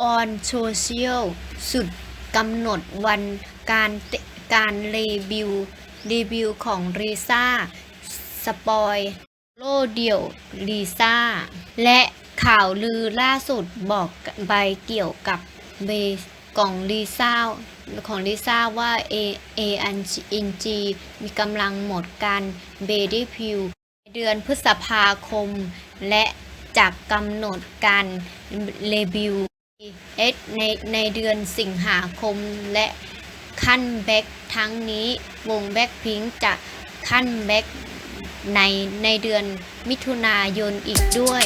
ออนโซเชียลสุดกำหนดวันการการรีวิวรีวิวของลิซ่าสปอยโลเดี่ยวลิซ่า และข่าวลือล่าสุดบอกใบเกี่ยวกับเบของลิซ่าของลิซ่าว่า A A N G มีกำลังหมดการเบดี้พิวเดือนพฤษภาคม และจากกำหนดการเรบิว เอสในในเดือนสิงหาคมและขั้นแบ็กทั้งนี้วงแบ็กพิงจะขั้นแบ็กในในเดือนมิถุนายนอีกด้วย